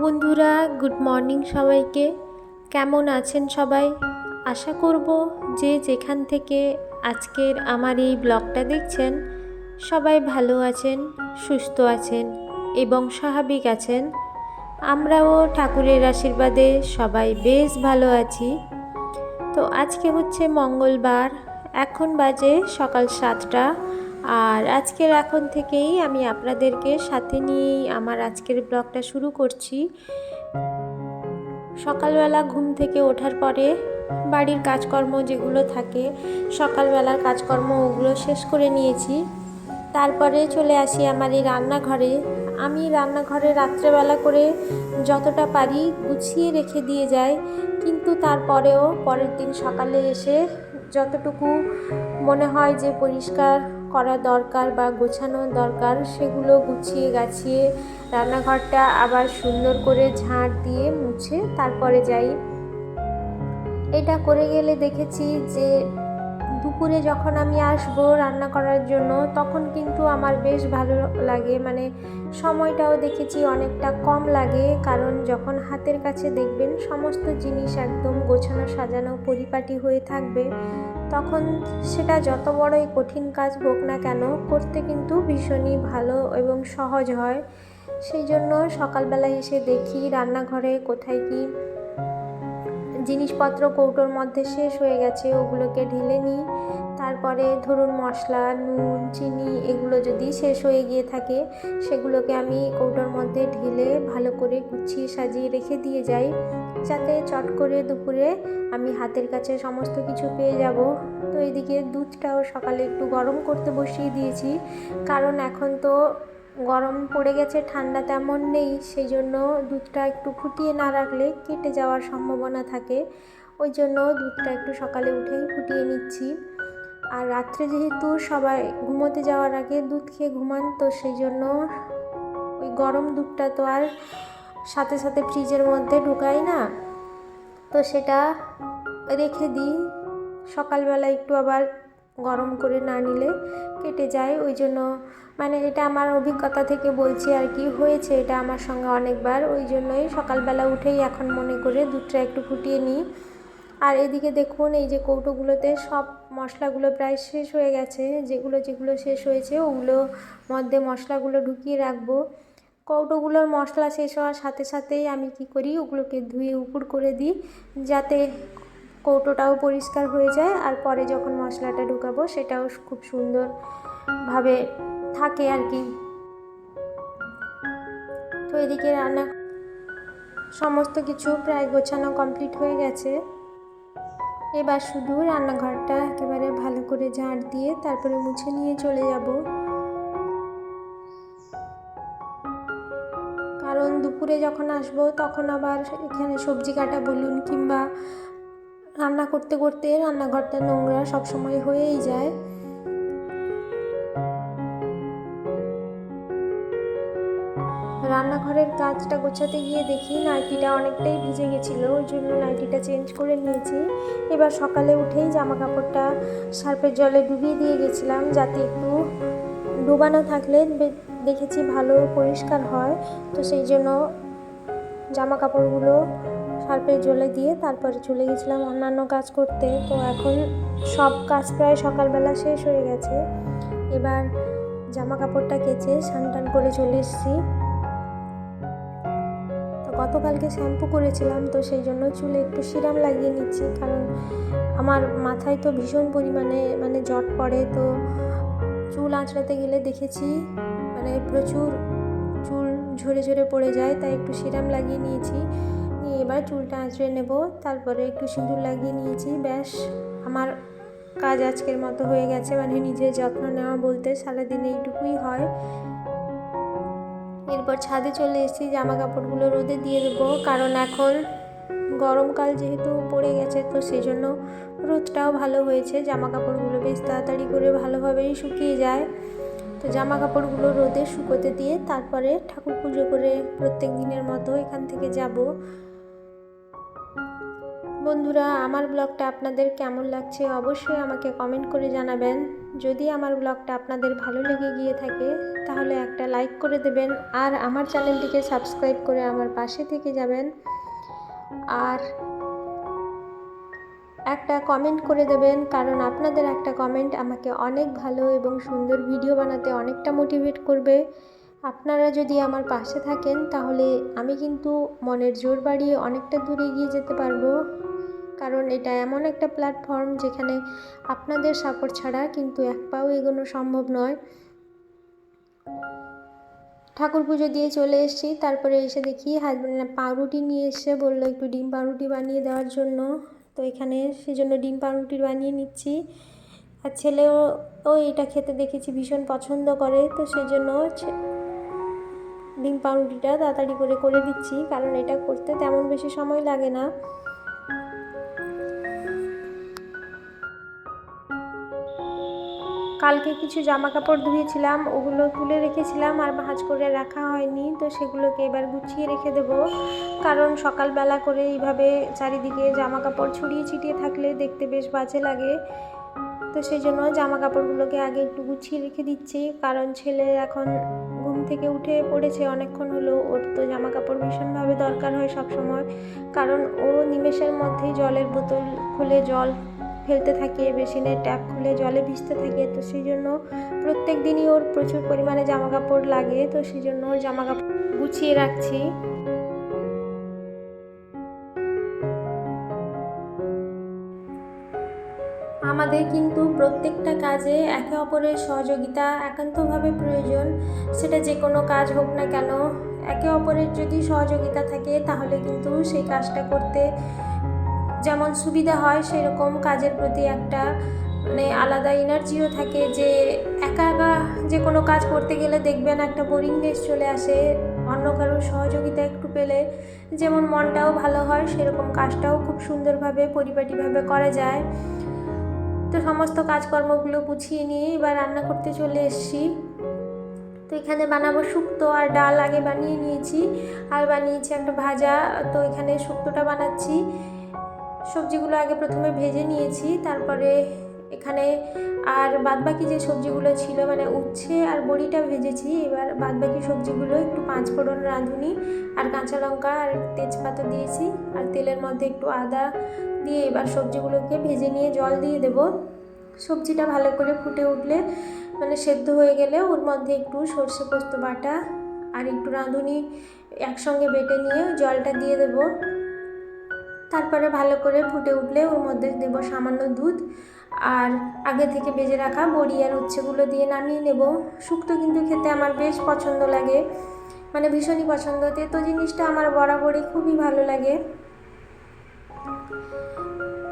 বন্ধুরা good morning সবাইকে। কেমন আছেন সবাই? আশা করব যে যেখান থেকে আজকের আমার এই ব্লগটা দেখছেন, সবাই ভালো আছেন, সুস্থ আছেন এবং স্বাভাবিক আছেন। আমরাও ঠাকুরের আশীর্বাদে সবাই বেশ ভালো আছি। তো আজকে হচ্ছে মঙ্গলবার, এখন বাজে সকাল সাতটা। আর আজকের এখন থেকেই আমি আপনাদেরকে সাথে নিয়েই আমার আজকের ব্লগটা শুরু করছি। সকালবেলা ঘুম থেকে ওঠার পরে বাড়ির কাজকর্ম যেগুলো থাকে, সকালবেলার কাজকর্ম ওগুলো শেষ করে নিয়েছি। তারপরে চলে আসি আমার এই রান্নাঘরে। আমি রান্নাঘরে রাত্রেবেলা করে যতটা পারি গুছিয়ে রেখে দিয়ে যাই, কিন্তু তারপরেও পরের দিন সকালে এসে যতটুকু মনে হয় যে পরিষ্কার করা দরকার বা গোছানো দরকার, সেগুলো গুছিয়ে গাছিয়ে রান্নাঘরটা আবার সুন্দর করে ঝাঁট দিয়ে মুছে তারপরে যাই। এটা করে গেলে দেখেছি যে দুপুরে যখন আমি আসব রান্না করার জন্য, তখন কিন্তু আমার বেশ ভালো লাগে। মানে সময়টাও দেখেছি অনেকটা কম লাগে, কারণ যখন হাতের কাছে দেখবেন সমস্ত জিনিস একদম গোছানো, সাজানো, পরিপাটি হয়ে থাকবে, তখন সেটা যত বড়ই কঠিন কাজ হোক না কেন, করতে কিন্তু ভীষণই ভালো এবং সহজ হয়। সেই জন্য সকালবেলা এসে দেখি রান্নাঘরে কোথায় কি জিনিসপত্র কৌটোর মধ্যে শেষ হয়ে গেছে, ওগুলোকে ঢেলে নিই। তারপরে ধরুন মশলা, নুন, চিনি, এগুলো যদি শেষ হয়ে গিয়ে থাকে, সেগুলোকে আমি কৌটোর মধ্যে ঢেলে ভালো করে গুছিয়ে সাজিয়ে রেখে দিয়ে যাই। যাতে চট করে দুপুরে আমি হাতের কাছে সমস্ত কিছু পেয়ে যাব। তো এদিকে দুধটাও সকালে একটু গরম করতে বসিয়ে দিয়েছি। কারণ এখন তো গরম পড়ে গেছে, ঠান্ডা তেমন নেই সেই জন্য দুধটা একটু ফুটিয়ে না রাখলে কেটে যাওয়ার সম্ভাবনা থাকে। ওই জন্য দুধটা একটু সকালে উঠেই ফুটিয়ে নিচ্ছি। আর রাত্রে যেহেতু সবাই ঘুমোতে যাওয়ার আগে দুধ খেয়ে ঘুমান, তো সেই জন্য ওই গরম দুধটা তো আর সাথে সাথে ফ্রিজের মধ্যে ঢুকাই না। তো সেটা রেখে দিই। সকালবেলা একটু আবার গরম করে না নিলে কেটে যায়। ওই জন্য মানে এটা আমার অভিজ্ঞতা থেকে বলছি আর কি, হয়েছে এটা আমার সঙ্গে অনেকবার। ওই জন্যই সকালবেলা উঠেই এখন মনে করে দুধটা একটু ফুটিয়ে নিই। আর এদিকে দেখুন, এই যে কৌটোগুলোতে সব মশলাগুলো প্রায় শেষ হয়ে গেছে। যেগুলো যেগুলো শেষ হয়েছে, ওগুলো মধ্যে মশলাগুলো ঢুকিয়ে রাখব। কৌটোগুলোর মশলা শেষ হওয়ার সাথে সাথেই আমি কি করি, ওগুলোকে ধুয়ে উপুর করে দিই। যাতে কৌটোটাও পরিষ্কার হয়ে যায় আর পরে যখন মশলাটা ঢুকাবো সেটাও খুব সুন্দরভাবে থাকে আর কি। তো এদিকে রান্না সমস্ত কিছু প্রায় গোছানো কমপ্লিট হয়ে গেছে। এবার শুধু রান্নাঘরটা একেবারে ভালো করে ঝাঁট দিয়ে তারপরে মুছে নিয়ে চলে যাব। কারণ দুপুরে যখন আসব তখন আবার এখানে সবজি কাটা বলুন কিংবা রান্না করতে করতে রান্নাঘরটা নোংরা সবসময় হয়েই যায়। রান্নাঘরের কাজটা গোছাতে গিয়ে দেখি নাইটিটা অনেকটাই ভিজে গেছিল, ওই জন্য নাইটিটা চেঞ্জ করে নিয়েছি। এবার সকালে উঠেই জামা কাপড়টা সার্ফের জলে ডুবিয়ে দিয়ে গেছিলাম যাতে একটু ডুবানো থাকলে দেখেছি ভালো পরিষ্কার হয়। তো সেই জন্য জামা কাপড়গুলো সার্ফের জ্বলে দিয়ে তারপরে চলে গেছিলাম অন্যান্য কাজ করতে। তো এখন সব কাজ প্রায় সকালবেলা শেষ হয়ে গেছে। এবার জামা কাপড়টা কেচে টান করে চলে এসেছি। তো গতকালকে শ্যাম্পু করেছিলাম, তো সেই জন্য চুলে একটু সিরাম লাগিয়ে নিচ্ছি, কারণ আমার মাথায় তো ভীষণ পরিমাণে মানে জট পড়ে। তো চুল আঁচড়াতে গেলে দেখেছি মানে প্রচুর চুল ঝরে ঝরে পড়ে যায়, তাই একটু সিরাম লাগিয়ে নিয়েছি। এবার চুলটা আঁচড়ে নেব, তারপরে একটু সিঁদুর লাগিয়ে নিয়েছি, ব্যাস। আমার কাজ আজকের মতো হয়ে গেছে মানে নিজের যত্ন নেওয়া বলতে সারাদিন এইটুকুই হয়। এরপর ছাদে চলে এসেছি জামা কাপড়গুলো রোদে দিয়ে দেবো, কারণ এখন গরমকাল যেহেতু পড়ে গেছে, তো সেই জন্য রোদটাও ভালো হয়েছে। জামা কাপড়গুলো বেশ তাড়াতাড়ি করে ভালোভাবেই শুকিয়ে যায়। তো জামা কাপড়গুলো রোদে শুকোতে দিয়ে তারপরে ঠাকুর পুজো করে প্রত্যেক দিনের মতো এখান থেকে যাব। বন্ধুরা, আমার ব্লগটা আপনাদের কেমন লাগছে অবশ্যই আমাকে কমেন্ট করে জানাবেন। যদি আমার ব্লগটা আপনাদের ভালো লেগে গিয়ে থাকে, তাহলে একটা লাইক করে দেবেন আর আমার চ্যানেলটিকে সাবস্ক্রাইব করে আমার পাশে থেকে যাবেন। আর একটা কমেন্ট করে দেবেন, কারণ আপনাদের একটা কমেন্ট আমাকে অনেক ভালো এবং সুন্দর ভিডিও বানাতে অনেকটা মোটিভেট করবে। আপনারা যদি আমার পাশে থাকেন, তাহলে আমি কিন্তু মনের জোর বাড়িয়ে অনেকটা দূরে এগিয়ে যেতে পারব। কারণ এটা এমন একটা প্ল্যাটফর্ম যেখানে আপনাদের সাপোর্ট ছাড়া কিন্তু এক পাও এগোনো সম্ভব নয়। ঠাকুর পুজো দিয়ে চলে এসেছি, তারপরে এসে দেখি হাজব্যান্ড পাউরুটি নিয়ে এসে বলল একটু ডিম পাউরুটি বানিয়ে দেওয়ার জন্য। তো এখানে সেজন্য ডিম পাউরুটি বানিয়ে নিচ্ছি। আর ছেলেও, ও এটা খেতে দেখেছি ভীষণ পছন্দ করে, তো সেজন্য ডিম পাউরুটিটা তাড়াতাড়ি করে করে দিচ্ছি, কারণ এটা করতে তেমন বেশি সময় লাগে না। কালকে কিছু জামা কাপড় ধুয়েছিলাম, ওগুলো তুলে রেখেছিলাম আর ভাঁজ করে রাখা হয়নি, তো সেগুলোকে এবার গুছিয়ে রেখে দেবো। কারণ সকালবেলা করে এইভাবে চারিদিকে জামা কাপড় ছড়িয়ে ছিটিয়ে থাকলে দেখতে বেশ বাজে লাগে। তো সেই জন্য জামা কাপড়গুলোকে আগে একটু গুছিয়ে রেখে দিচ্ছি, কারণ ছেলে এখন ঘুম থেকে উঠে পড়েছে, অনেকক্ষণ হলো, ওর তো জামা কাপড় ভীষণভাবে দরকার হয় সব সময় কারণ ও নিমেষের মধ্যেই জলের বোতল খুলে জল ফেলতে থাকে বেসিনের ট্যাপ খুলে জলে ভিজতে থাকে, তো সেই জন্য প্রত্যেক দিনই ওর প্রচুর পরিমাণে জামা কাপড় লাগে, তো সেই জন্য ওর জামা কাপড় গুছিয়ে রাখছি। আমাদের কিন্তু প্রত্যেকটা কাজে একে অপরের সহযোগিতা একান্তভাবে প্রয়োজন, সেটা যে কোনো কাজ হোক না কেন। একে অপরের যদি সহযোগিতা থাকে, তাহলে কিন্তু সেই কাজটা করতে যেমন সুবিধা হয়, সেরকম কাজের প্রতি একটা মানে আলাদা এনার্জিও থাকে যে একা একা যে কোনো কাজ করতে গেলে দেখবেন একটা বোরিংনেস চলে আসে, অন্য কারোর সহযোগিতা একটু পেলে। যেমন মনটাও ভালো হয়, সেরকম কাজটাও খুব সুন্দরভাবে, পরিপাটিভাবে করা যায়। তো সমস্ত কাজকর্মগুলো গুছিয়ে নিয়ে এবার রান্না করতে চলে এসেছি। তো এখানে বানাবো শুক্তো আর ডাল আগে বানিয়ে নিয়েছি। আর বানিয়েছি একটা ভাজা, তো এখানে শুক্তোটা বানাচ্ছি। সবজিগুলো আগে প্রথমে ভেজে নিয়েছি, তারপরে এখানে আর বাদবাকি যে সবজিগুলো ছিল মানে উচ্ছে আর বড়িটা ভেজেছি, এবার বাদবাকি সবজিগুলো একটু পাঁচ ফোড়ন রাঁধুনি আর কাঁচা লঙ্কা আর তেজপাতা দিয়েছি আর তেলের মধ্যে একটু আদা দিয়ে এবার সবজিগুলোকে ভেজে নিয়ে জল দিয়ে দেব। সবজিটা ভালো করে ফুটে উঠলে মানে সেদ্ধ হয়ে গেলে ওর মধ্যে একটু সর্ষে পোস্ত বাটা আর একটু রাঁধুনি একসঙ্গে বেটে নিয়ে জলটা দিয়ে দেবো। তারপরে ভালো করে ফুটে উঠলে ওর মধ্যে দেব সামান্য দুধ আর আগে থেকে বেজে রাখা বড়ি আর উচ্ছেগুলো দিয়ে নামিয়ে নেব। শুক্তো কিন্তু খেতে আমার বেশ পছন্দ লাগে মানে ভীষণই পছন্দ। তেতো জিনিসটা আমার বরাবরই খুবই ভালো লাগে।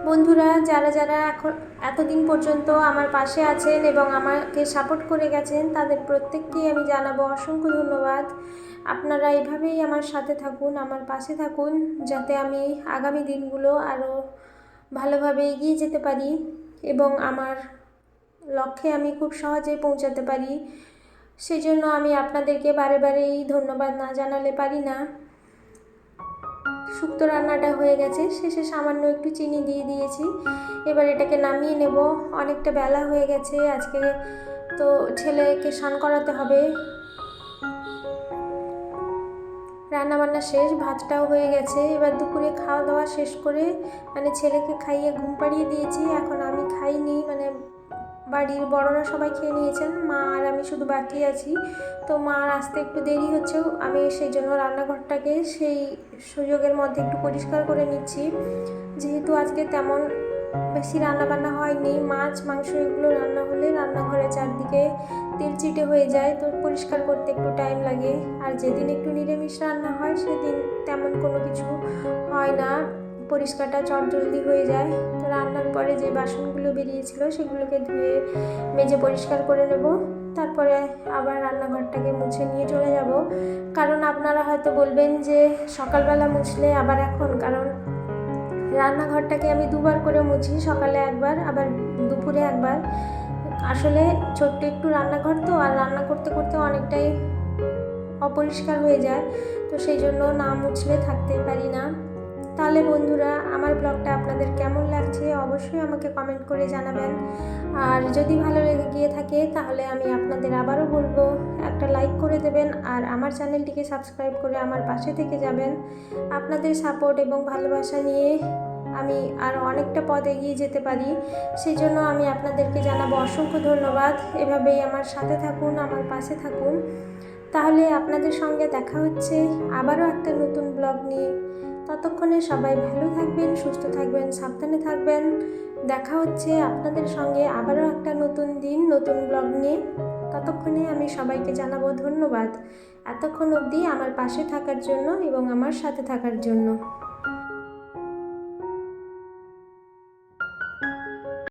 বন্ধুরা, যারা যারা এখন এতদিন পর্যন্ত আমার পাশে আছেন এবং আমাকে সাপোর্ট করে গেছেন, তাদের প্রত্যেককেই আমি জানাব অসংখ্য ধন্যবাদ। আপনারা এভাবেই আমার সাথে থাকুন, আমার পাশে থাকুন, যাতে আমি আগামী দিনগুলো আরও ভালোভাবে এগিয়ে যেতে পারি এবং আমার লক্ষ্যে আমি খুব সহজেই পৌঁছাতে পারি। সেই জন্য আমি আপনাদেরকে বারে বারেই ধন্যবাদ না জানালে পারি না। শুক্তো রান্নাটা হয়ে গেছে, শেষে সামান্য একটু চিনি দিয়ে দিয়েছি। এবার এটাকে নামিয়ে নেব, অনেকটা বেলা হয়ে গেছে, আজকে তো ছেলেকে স্নান করাতে হবে। রান্নাবান্না শেষ, ভাতটাও হয়ে গেছে। এবার দুপুরে খাওয়া দাওয়া শেষ করে মানে ছেলেকে খাইয়ে ঘুম পাড়িয়ে দিয়েছি। এখন আমি খাইনি মানে বাড়ির বড়রা সবাই খেয়ে নিয়েছেন। মা আর আমি শুধু বাকি আছি। তো মার আসতে একটু দেরি হচ্ছেও, আমি সেই জন্য রান্নাঘরটাকে সেই সুযোগের মধ্যে একটু পরিষ্কার করে নিচ্ছি। যেহেতু আজকে তেমন বেশি রান্না রান্নাবান্না হয়নি, মাছ, মাংস এগুলো রান্না হলে রান্নাঘরের চারদিকে তেল চিটে হয়ে যায়, তো পরিষ্কার করতে একটু টাইম লাগে। আর যেদিন একটু নিরামিষ রান্না হয়, সেদিন তেমন কোনো কিছু হয় না। পরিষ্কারটা চটজলদি হয়ে যায়। তো রান্নার পরে যে বাসনগুলো বেরিয়েছিল, সেগুলোকে ধুয়ে মেজে পরিষ্কার করে নেব। তারপরে আবার রান্নাঘরটাকে মুছে নিয়ে চলে যাব। কারণ আপনারা হয়তো বলবেন যে, সকালবেলা মুছলে আবার এখন? কারণ রান্নাঘরটাকে আমি দুবার করে মুছি, সকালে একবার, আবার দুপুরে একবার। আসলে ছোট্ট একটু রান্নাঘর তো, আর রান্না করতে করতে অনেকটাই অপরিষ্কার হয়ে যায়, তো সেই জন্য না মুছলে থাকতে পারি না। তাহলে বন্ধুরা, আমার ব্লগটা আপনাদের কেমন লাগছে অবশ্যই আমাকে কমেন্ট করে জানাবেন। আর যদি ভালো লেগে গিয়ে থাকে, তাহলে আমি আপনাদের আবারও বলব, একটা লাইক করে দেবেন আর আমার চ্যানেলটিকে সাবস্ক্রাইব করে আমার পাশে থেকে যাবেন। আপনাদের সাপোর্ট এবং ভালোবাসা নিয়ে আমি আরও অনেকটা পথ এগিয়ে যেতে পারি। সেই জন্য আমি আপনাদেরকে জানাব অসংখ্য ধন্যবাদ। এভাবেই আমার সাথে থাকুন, আমার পাশে থাকুন। তাহলে আপনাদের সঙ্গে দেখা হচ্ছে আবারও একটা নতুন ব্লগ নিয়ে। ততক্ষণে সবাই ভালো থাকবেন, সুস্থ থাকবেন, সাবধানে থাকবেন। দেখা হচ্ছে আপনাদের সঙ্গে আবারও একটা নতুন দিন, নতুন ব্লগ নিয়ে। ততক্ষণে আমি সবাইকে জানাব ধন্যবাদ। এতক্ষণ অবধি আমার পাশে থাকার জন্য এবং আমার সাথে থাকার জন্য।